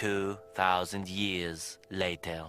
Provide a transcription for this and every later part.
2,000 years later.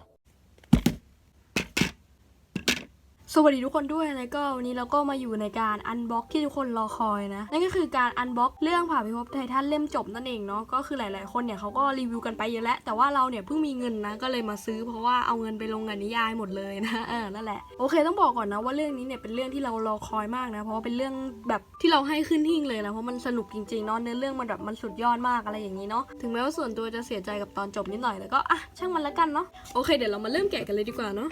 สวัสดีทุกคนด้วยนะก็วันนี้เราก็มาอยู่ในการอันบ็อกที่ทุกคนรอคอยนะนั่นก็คือการอันบ็อกเรื่องผ่าพิภพไททันเล่มจบนั่นเองเนาะก็คือหลาย ๆ คนเนี่ยเขาก็รีวิวกันไปเยอะแล้ว แต่ว่าเราเนี่ยเพิ่งมีเงินนะก็เลยมาซื้อเพราะว่าเอาเงินไปลงกับนิยายหมดเลยนะเออนั่นแหละโอเคต้องบอกก่อนนะว่าเรื่องนี้เนี่ยเป็นเรื่องที่เรารอคอยมากนะเพราะว่าเป็นเรื่องแบบที่เราให้ขึ้นหิ่งเลยนะเพราะมันสนุกจริง ๆ เนาะเนื้อเรื่องมันแบบมันสุดยอดมากอะไรอย่างนี้เนาะถึงแม้ว่าส่วนตัวจะเสียใจกับตอนจบนิดหน่อยแล้วก็อะช่างมันละกันเนาะโอเคเดี๋ยวเรามาเริ่มแกะกันเลยดีกว่าเนาะ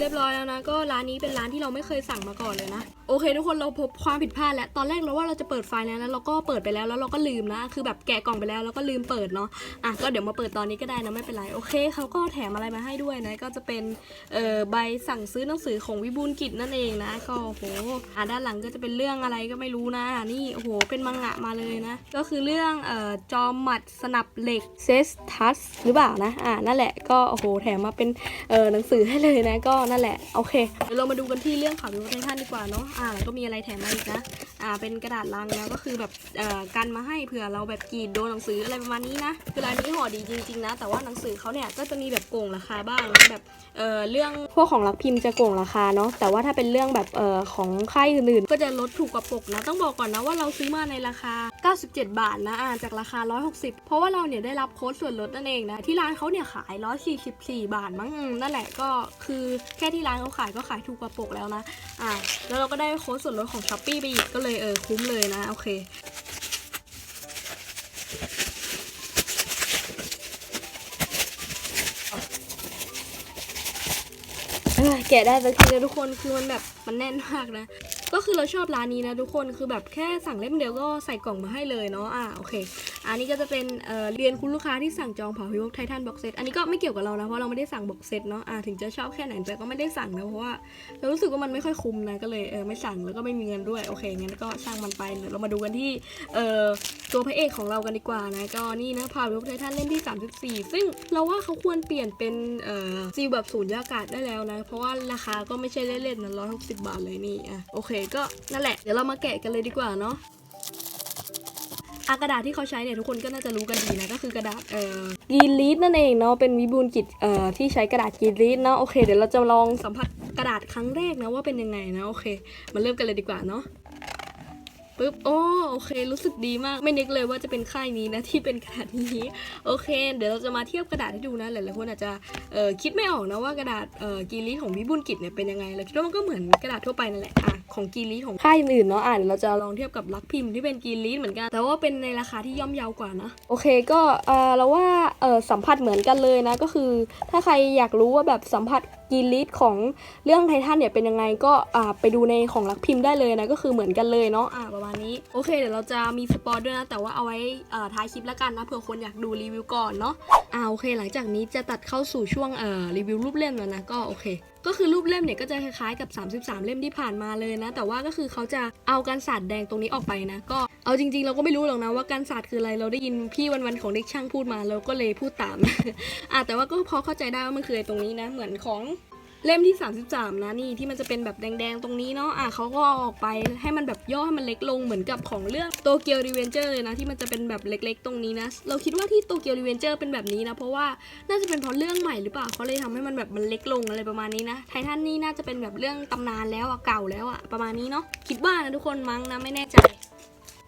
เรียบร้อยแล้วนะ ก็ร้านนี้เป็นร้านที่เราไม่เคยสั่งมาก่อนเลยนะ โอเค ทุกคนเราพบความผิดพลาดแล้ว ตอนแรกเราว่าเราจะเปิดไฟล์แล้วแล้วเราก็เปิดไปแล้วแล้วเราก็ลืมนะ คือแบบแกะกล่องไปแล้วแล้วก็ลืมเปิดเนาะ อะก็เดี๋ยวมาเปิดตอนนี้ก็ได้นะไม่เป็นไร โอเคเขาก็แถมอะไรมาให้ด้วยนะ ก็จะเป็น เอ่อ ใบสั่งซื้อหนังสือของวิบูลกิจนั่นเองนะ ก็โห อะด้านหลังก็จะเป็นเรื่องอะไรก็ไม่รู้นะ นี่โอ้โห เป็นมังงะมาเลยนะ ก็คือเรื่อง เอ่อ จอมหมัดสนับเหล็กเซสทัสหรือเปล่านะ อ่านั่นแหละ ก็โอ้โห แถมมาเป็น เอ่อ หนังสือให้เลยนะ ก็นั่นแหละ โอเค เดี๋ยวเรามาดูกันที่เรื่องข่าววิวไททันดีกว่าเนาะ อ่าแล้วก็มีอะไรแถมมาอีกนะ อ่า เป็นกระดาษลังนะก็คือแบบ เอ่อ กันมาให้เผื่อเราแบบกรีดโดนหนังสืออะไรประมาณนี้นะ คือร้านนี้ห่อดีจริงๆนะ แต่ว่าหนังสือเขาเนี่ยก็จะมีแบบโกงราคาบ้าง แบบ เอ่อ เรื่องพวกของรักพิมพ์จะโกงราคาเนาะ แต่ว่าถ้าเป็นเรื่องแบบ เอ่อ ของค่ายอื่นๆ ก็จะลดถูกกว่าปกนะ ต้องบอกก่อนนะว่าเราซื้อมาในราคา 97 บาทนะอ่าจากราคา 160 เพราะว่าเราเนี่ยได้รับโค้ดส่วนลดนั่นเองนะ ที่ร้านเขาเนี่ยขาย 144 บาทมั้ง นั่นแหละก็คือแค่ที่ร้านเขาขายก็ขายถูกกว่าปกแล้วนะอ่าแล้วเราก็ได้โค้ดส่วนลดของช้อปปีไปอีกก็เลยเออคุ้มเลยนะโอเคเอ้ยแกะได้สักทีนะทุกคนคือมันแบบมันแน่นมากนะ ก็คือเราชอบร้านนี้นะทุกคนคือแบบแค่สั่งเล่มเดียวก็ใส่กล่องมาให้เลยเนาะอะโอเค อันนี้ก็จะเป็นเเรียนคุณลูกค้าที่สั่งจองเผาพิวกไททันบ็อกเซตอันนี้ก็ไม่เกี่ยวกับเรานะเพราะเราไม่ได้สั่งบ็อกเซตเนาะอะถึงจะชอบแค่ไหนแต่ก็ไม่ได้สั่งนะเพราะว่าเรารู้สึกว่ามันไม่ค่อยคุ้มนะก็เลยเออไม่สั่งแล้วก็ไม่มีเงินด้วยโอเคงั้นก็ช่างมันไปเดี๋ยวเรามาดูกันที่เออตัวพระเอกของเรากันดีกว่านะก็นี่นะเผาพิวกไททันเล่มที่ 34 ซึ่งเราว่าเขาควรเปลี่ยนเป็นเอ่อซีลแบบศูนยากาศได้แล้วนะ เพราะว่าราคาก็ไม่ใช่เล่นๆนะ160บาทเลยนี่อะโอเคก็นั่นแหละเดี๋ยวเรามาแกะกันเลยดีกว่าเนาะอากระดาษที่เขาใช้เนี่ยทุกคนก็น่าจะรู้กันดีนะก็คือกระดาษเอ่อกีรีดนั่นเองเนาะเป็นวิบูลกิจเอ่อที่ใช้กระดาษกีรีดเนาะโอเคเดี๋ยวเราจะลองสัมผัสกระดาษครั้งแรกนะว่าเป็นยังไงนะโอเคมาเริ่มกันเลยดีกว่าเนาะ ปึ๊บโอ้โอเค รู้สึกดีมาก ไม่นึกเลยว่าจะเป็นค่ายนี้นะที่เป็นกระดาษนี้โอเค เดี๋ยวเราจะมาเทียบกระดาษให้ดูนะหลายๆคนอาจจะเออคิดไม่ออกนะว่ากระดาษเออกีรีของวิบูลย์กิจเนี่ยเป็นยังไงเราคิดว่ามันก็เหมือนกระดาษทั่วไปนั่นแหละอะของกีรีของค่ายอื่นเนาะอะเดี๋ยวเราจะลองเทียบกับลักพิมพ์ที่เป็นกีรีเหมือนกัน แต่ว่าเป็นในราคาที่ย่อมเยาวกว่านะโอเคก็เออเราว่าเออสัมผัสเหมือนกันเลยนะก็คือ ถ้าใครอยากรู้ว่าแบบสัมผัส กีรีดของเรื่องไททันเนี่ยเป็นยังไงก็อ่าไปดูในของลักพิมพ์ได้เลยนะก็คือเหมือนกันเลยเนาะอ่าประมาณนี้โอเคเดี๋ยวเราจะมีสปอร์ด้วยนะแต่ว่าเอาไว้อ่อท้ายคลิปแล้วกันนะเผื่อคนอยากดูรีวิวก่อนเนาะอ่าโอเค หลังจากนี้จะตัดเข้าสู่ช่วงอ่อรีวิวรูปเล่มแล้วนะก็โอเค ก็คือรูปเล่มเนี่ยก็จะคล้ายๆกับ 33 เล่มที่ผ่านมาเลยนะ แต่ว่าก็คือเขาจะเอาการศาสตร์แดงตรงนี้ออกไปนะ ก็เอาจริงๆ เราก็ไม่รู้หรอกนะว่าการศาสตร์คืออะไร เราได้ยินพี่วันๆของเด็กช่างพูดมาเราก็เลยพูดตามอะแต่ว่าก็พอเข้าใจได้ว่ามันคือตรงนี้นะ เหมือนของ เล่มที่ 33 นะนี่ที่มันจะเป็นแบบแดงๆ ตรงนี้เนาะอะเขาก็ออกไปให้มันแบบย่อให้มันเล็กลงเหมือนกับของเรื่องโตเกียวรีเวนเจอร์เลยนะที่มันจะเป็นแบบเล็กๆ ตรงนี้นะ เราคิดว่าที่โตเกียวรีเวนเจอร์เป็นแบบนี้นะ เพราะว่าน่าจะเป็นเพราะเรื่องใหม่หรือเปล่าเขาเลยทำให้มันแบบมันเล็กลงอะไรประมาณนี้นะไททันนี่น่าจะเป็นแบบเรื่องตำนานแล้วอะเก่าแล้วอะประมาณนี้เนาะคิดว่านะทุกคนมั้งนะไม่แน่ใจ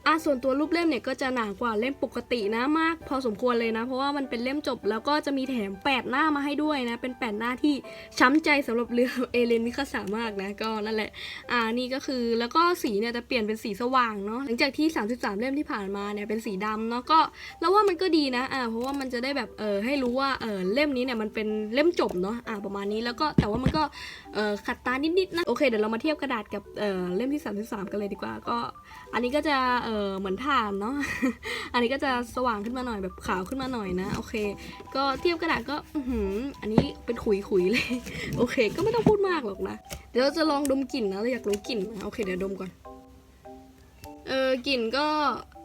อะส่วนตัวรูปเล่มเนี่ยก็จะหนากว่าเล่มปกตินะมาก พอสมควรเลยนะ เพราะว่ามันเป็นเล่มจบแล้วก็จะมีแถมแปดหน้ามาให้ด้วยนะ เป็นแปดหน้าที่ช้ำใจสำหรับเรือเอเลนมิคาสามากนะก็นั่นแหละ อ่านี่ก็คือแล้วก็สีเนี่ยจะเปลี่ยนเป็นสีสว่างเนาะหลังจากที่ 33 เล่มที่ผ่านมาเนี่ยเป็นสีดำเนาะก็แล้วว่ามันก็ดีนะอ่าเพราะว่ามันจะได้แบบเออให้รู้ว่าเออเล่มนี้เนี่ยมันเป็นเล่มจบเนาะอ่าประมาณนี้แล้วก็แต่ว่ามันก็เออขัดตานิดๆนะโอเคเดี๋ยวเรามาเทียบกระดาษกับเออเล่มที่ 33 กันเลยดีกว่า ก็ อันนี้ก็จะเออเหมือนถ่านเนาะ อันนี้ก็จะสว่างขึ้นมาหน่อยแบบขาวขึ้นมาหน่อยนะโอเค ก็เทียบกระดาษก็อื้ออันนี้เป็นขุยขุยๆเลย โอเค ก็ไม่ต้องพูดมากหรอกนะ เดี๋ยวเราจะลองดมกลิ่นนะเราอยากรู้กลิ่นนะโอเคเดี๋ยวดมก่อน เออกลิ่นก็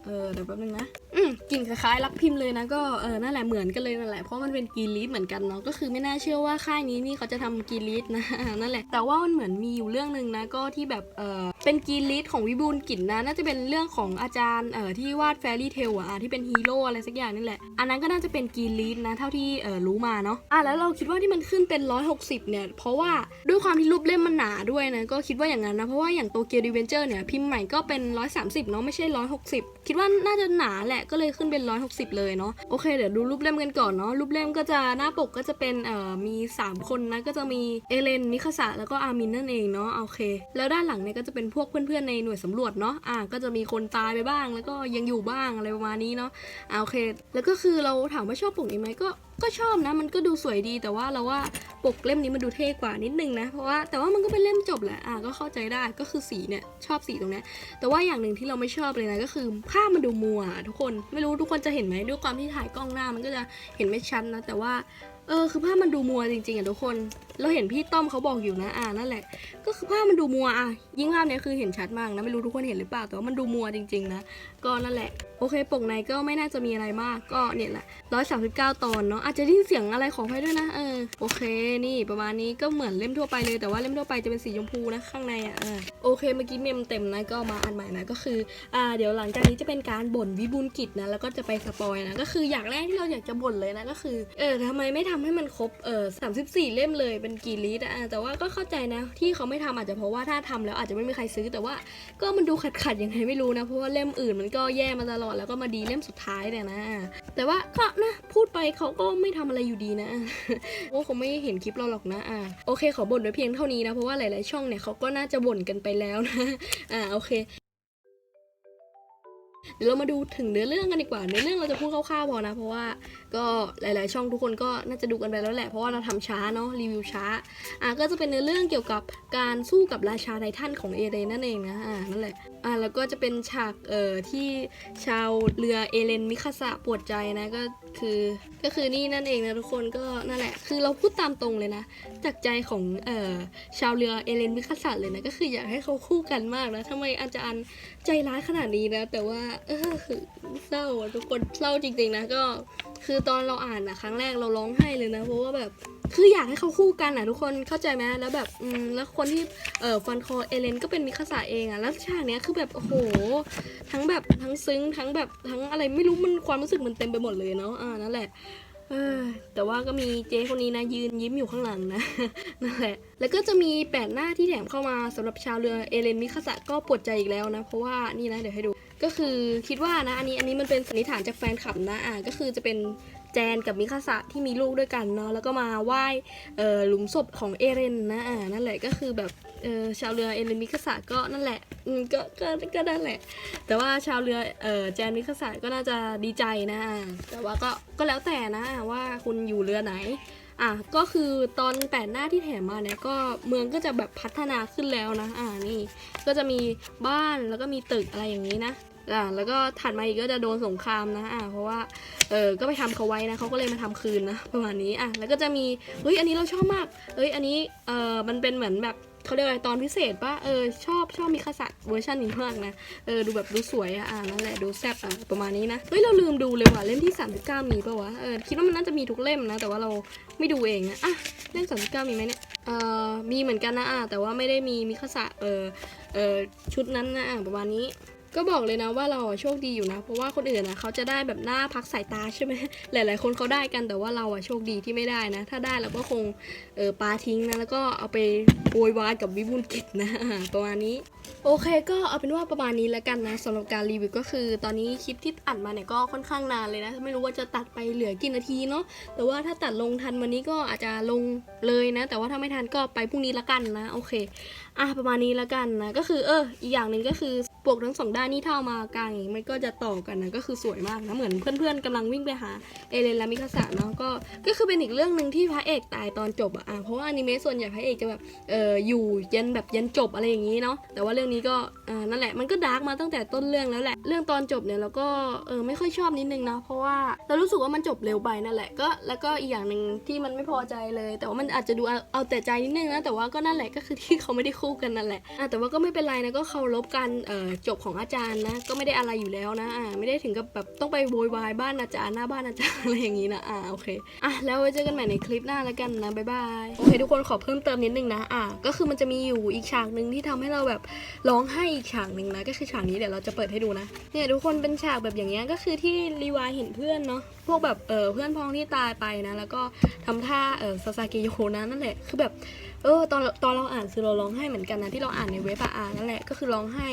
เออเดี๋ยวแป๊บนึงนะ อืมกลิ่นคล้ายๆรักพิมพ์เลยนะก็เออนั่นแหละเหมือนกันเลยนั่นแหละเพราะมันเป็นกรีนลีฟเหมือนกันเนาะก็คือไม่น่าเชื่อว่าค่ายนี้นี่เขาจะทำกรีนลีฟนะนั่นแหละ แต่ว่ามันเหมือนมีอยู่เรื่องหนึ่งนะก็ที่แบบเออเป็นกรีนลีฟของวิบูลกลิ่นนะน่าจะเป็นเรื่องของอาจารย์เออที่วาดแฟรี่เทลอะอะที่เป็นฮีโร่อะไรสักอย่างนี่แหละอันนั้นก็น่าจะเป็นกรีนลีฟนะเท่าที่เออรู้มาเนาะอะแล้วเราคิดว่าที่มันขึ้นเป็น 160 เนี่ย เพราะว่าด้วยความที่รูปเล่มมันหนาด้วยนะก็คิดว่าอย่างนั้นนะเพราะว่าอย่างตัวเกียร์ดิเวนเจอร์เนี่ยพิมพ์ใหม่ก็เป็น 130 เนาะไม่ใช่ 160คิดว่าน่าจะหนาแหละก็เลยขึ้นเป็น 160 เลยเนาะโอเคเดี๋ยวดูรูปเล่มกันก่อนเนาะรูปเล่มก็จะหน้าปกก็จะเป็นเอ่อมี 3 คนนะก็จะมีเอเลนมิคาสะแล้วก็อามินนั่นเองเนาะโอเค แล้วด้านหลังเนี่ยก็จะเป็นพวกเพื่อนๆในหน่วยสำรวจเนาะอะก็จะมีคนตายไปบ้าง แล้วก็ยังอยู่บ้างอะไรประมาณนี้เนาะอ่าโอเค แล้วก็คือเราถามว่าชอบปกนี้ไหมก็ ก็ชอบนะ มันก็ดูสวยดีแต่ว่าเราว่าปกเล่มนี้มันดูเท่กว่านิดนึงนะ เพราะว่าแต่ว่ามันก็เป็นเล่มจบแหละอะก็เข้าใจได้ก็คือสีเนี่ยชอบสีตรงนี้แต่ว่าอย่างหนึ่งที่เราไม่ชอบเลยนะก็คือภาพมันดูมัวอะทุกคนไม่รู้ทุกคนจะเห็นไหมด้วยความที่ถ่ายกล้องหน้ามันก็จะเห็นไม่ชัดนะ แต่ว่า เออคือภาพมันดูมัวจริงๆอะทุกคน เราเห็นพี่ต้อมเขาบอกอยู่นะอ่านั่นแหละ ก็คือภาพมันดูมัวอะยิ่งภาพเนี้ยคือเห็นชัดมากนะไม่รู้ทุกคนเห็นหรือเปล่าแต่ว่ามันดูมัวจริง ๆ นะก็นั่นแหละ โอเค ปกในก็ไม่น่าจะมีอะไรมากก็เนี่ยแหละร้อยสามสิบเก้าตอนเนาะอาจจะได้ยินเสียงอะไรขออภัยด้วยนะเออโอเค นี่ประมาณนี้ก็เหมือนเล่มทั่วไปเลยแต่ว่าเล่มทั่วไปจะเป็นสีชมพูนะข้างในอะเออโอเคเมื่อกี้เมมเต็มนะก็มาอันใหม่นะก็คืออ่าเดี๋ยวหลังจากนี้จะเป็นการบ่นวิบูลกิจนะแล้วก็จะไปสปอยนะก็คืออย่างแรกที่เราอยากจะบ่นเลยนะก็คือเออทำไมไม่ทำให้มันครบเออสามสิบสี่เล่มเลยเป็นกี่ลิตรอะอะแต่ว่าก็เข้าใจนะที่เขาไม่ทำอาจจะเพราะว่าถ้าทำแล้วอาจจะไม่มีใครซื้อ แต่ว่าก็มันดูขัดขัดๆยังไงไม่รู้นะเพราะว่าเล่มอื่นมันก็แย่มาตลอดแล้วก็มาดีเล่มสุดท้ายเนี่ยนะ แต่ว่าก็นะพูดไปเขาก็ไม่ทำอะไรอยู่ดีนะโอ้คงไม่เห็นคลิปเราหรอกนะอ่าโอเคขอบ่นไว้เพียงเท่านี้นะเพราะว่าหลาย ๆ ช่องเนี่ยเขาก็น่าจะบ่นกันไปแล้วนะอ่าโอเค เดี๋ยวเรามาดูถึงเนื้อเรื่องกันดีกว่า เนื้อเรื่องเราจะพูดคร่าวๆพอนะ เพราะว่าก็หลาย ๆ ช่องทุกคนก็น่าจะดูกันไปแล้วแหละ เพราะว่าเราทำช้าเนาะรีวิวช้า อะก็จะเป็นเนื้อเรื่องเกี่ยวกับการสู้กับราชาไททันของเอเรนนั่นเองนะ อ่านั่นแหละอ่าแล้วก็จะเป็นฉากเอ่อที่ชาวเรือเอเลนมิคาสะปวดใจนะก็คือก็คือนี่นั่นเองนะทุกคนก็นั่นแหละ คือเราพูดตามตรงเลยนะ จากใจของเอ่อชาวเรือเอเลนมิคาสะเลยนะก็คืออยากให้เขาคู่กันมากนะทำไมอาจารย์ใจร้ายขนาดนี้นะแต่ว่าเออคือเศร้าทุกคนเศร้าจริงๆนะก็คือตอนเราอ่านอะครั้งแรกเราร้องไห้เลยนะเพราะว่าแบบ คืออยากให้เขาคู่กันอะทุกคนเข้าใจไหมแล้วแบบอืมแล้วคนที่เอ่อฟันคอเอเลนก็เป็นมิคาสะเองอะแล้วฉากเนี้ยคือแบบโอ้โห ทั้งแบบทั้งซึ้งทั้งแบบทั้งอะไรไม่รู้มันความรู้สึกมันเต็มไปหมดเลยเนาะอ่านั่นแหละเออแต่ว่าก็มีเจ๊คนนี้นะยืนยิ้มอยู่ข้างหลังนะนั่นแหละ แล้วก็จะมีแปดหน้าที่แถมเข้ามาสำหรับชาวเรือเอเลนมิคาสะก็ปวดใจอีกแล้วนะ เพราะว่านี่นะเดี๋ยวให้ดู ก็คือคิดว่านะอันนี้อันนี้มันเป็นสันนิษฐานจากแฟนคลับนะอ่าก็คือจะเป็นแจนกับมิคาสะที่มีลูกด้วยกันเนาะแล้วก็มาไหว้เอ่อหลุมศพของเอเรนนะอ่านั่นแหละก็คือแบบเออชาวเรือเอเลนมิคาสะก็นั่นแหละอืมก็ก็ก็นั่นแหละ แต่ว่าชาวเรือเออแจนมิคาสะก็น่าจะดีใจนะอ่าแต่ว่าก็ก็แล้วแต่นะว่าคุณอยู่เรือไหน อะก็คือตอนแปดหน้าที่แถมมาเนี่ยก็เมืองก็จะแบบพัฒนาขึ้นแล้วนะอ่านี่ก็จะมีบ้านแล้วก็มีตึกอะไรอย่างนี้นะอ่าแล้วก็ถัดมาอีกก็จะโดนสงครามนะอ่าเพราะว่าเออก็ไปทำเขาไว้นะเขาก็เลยมาทำคืนนะประมาณนี้อะแล้วก็จะมีเฮ้ยอันนี้เราชอบมากเฮ้ยอันนี้เออมันเป็นเหมือนแบบ เขาเรียกอะไรตอนพิเศษปะเออชอบชอบมีคาสะเวอร์ชันนี้มากนะเออดูแบบดูสวยอะอ่านั่นแหละดูแซ่บอะประมาณนี้นะเฮ้ยเราลืมดูเลยว่ะเล่มที่ 39 มีปะวะเออคิดว่ามันน่าจะมีทุกเล่มนะ แต่ว่าเราไม่ดูเองนะอะเล่ม39 มีไหมเนี่ยเออมีเหมือนกันนะอะแต่ว่าไม่ได้มีมิคาสะเออเออชุดนั้นนะอะประมาณนี้ ก็บอกเลยนะว่าเราอะโชคดีอยู่นะ เพราะว่าคนอื่นนะเขาจะได้แบบหน้าพักสายตาใช่ไหมหลาย ๆ คนเขาได้กันแต่ว่าเราอะโชคดีที่ไม่ได้นะ ถ้าได้เราก็คงเออปาทิ้งนะแล้วก็เอาไปโวยวายกับวิบูลกิจนะประมาณนี้ โอเคก็เอาเป็นว่าประมาณนี้แล้วกันนะสำหรับการรีวิวก็คือ ตอนนี้คลิปที่อัดมาเนี่ยก็ค่อนข้างนานเลยนะ ไม่รู้ว่าจะตัดไปเหลือกี่นาทีเนาะแต่ว่าถ้าตัดลงทันวันนี้ก็อาจจะลงเลยนะ แต่ว่าถ้าไม่ทันก็ไปพรุ่งนี้ละกันนะ โอเคอะประมาณนี้แล้วกันนะก็คือเอออีกอย่างหนึ่งก็คือ ปลวกทั้งสองด้านนี่เท่ามากลางอย่างนี้มันก็จะต่อกันนะก็คือสวยมากนะเหมือนเพื่อนๆกำลังวิ่งไปหาเอเลนและมิคาสะเนาะก็ก็คือเป็นอีกเรื่องหนึ่งที่พระเอกตายตอนจบอะอะเพราะว่าอนิเมะส่วนใหญ่พระเอกจะแบบเอออยู่ยันแบบยันจบอะไรอย่างนี้เนาะแต่ว่าเรื่องนี้ก็อ่านั่นแหละมันก็ดาร์กมาตั้งแต่ต้นเรื่องแล้วแหละเรื่องตอนจบเนี่ยเราก็เออไม่ค่อยชอบนิดนึงนะเพราะว่าเรารู้สึกว่ามันจบเร็วไปนั่นแหละก็แล้วก็อีกอย่างหนึ่งที่มันไม่พอใจเลย แต่ว่ามันอาจจะดูเอาเอาแต่ใจนิดนึงนะแต่ว่าก็นั่นแหละก็คือที่เขาไม่ได้คู่กันนั่นแหละอะแต่ว่าก็ไม่เป็นไรนะก็เคารพการเออจบของอาจารย์นะ ก็ไม่ได้อะไรอยู่แล้วนะอ่าไม่ได้ถึงกับแบบต้องไปโวยวายบ้านอาจารย์หน้าบ้านอาจารย์อะไรอย่างนี้นะอ่าโอเคอะแล้วไว้เจอกันใหม่ในคลิปหน้าแล้วกันนะบ๊ายบายโอเคทุกคนขอเพิ่มเติมนิดนึงนะอ่าก็คือมันจะมีอยู่อีกฉากหนึ่งที่ทำให้เราแบบร้องไห้อีกฉากหนึ่งนะก็คือฉากนี้เดี๋ยวเราจะเปิดให้ดูนะเนี่ยทุกคนเป็นฉากแบบอย่างเงี้ยก็คือที่รีวายเห็นเพื่อนเนาะ วกแบบเออเพื่อนพ้องที่ตายไปนะ แล้วก็ทำท่าเออซาซาเกโยนะนั่นแหละคือแบบเออตอนตอนเราอ่านคือเราร้องไห้เหมือนกันนะที่เราอ่านในเว็บอะอ่านนั่นแหละก็คือร้องไห้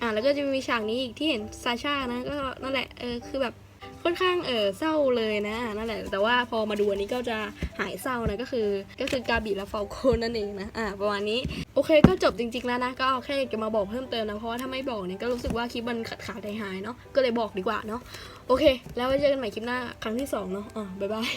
อ่าแล้วก็จะมีฉากนี้อีกที่เห็นซาชานะก็นั่นแหละเออคือแบบค่อนข้างเออเศร้าเลยนะนั่นแหละ แต่ว่าพอมาดูอันนี้ก็จะหายเศร้านะก็คือ ก็คือกาบิและฟอลโคนนั่นเองนะอ่าประมาณนี้โอเคก็จบจริงๆแล้วนะก็แค่จะมาบอกเพิ่มเติมนะเพราะว่าถ้าไม่บอกเนี่ยก็รู้สึกว่าคลิปมันขาดขาดหายเนาะก็เลยบอกดีกว่าเนาะ โอเค แล้วไว้เจอกันใหม่คลิปหน้าครั้งที่สองเนาะอ่าบ๊ายบาย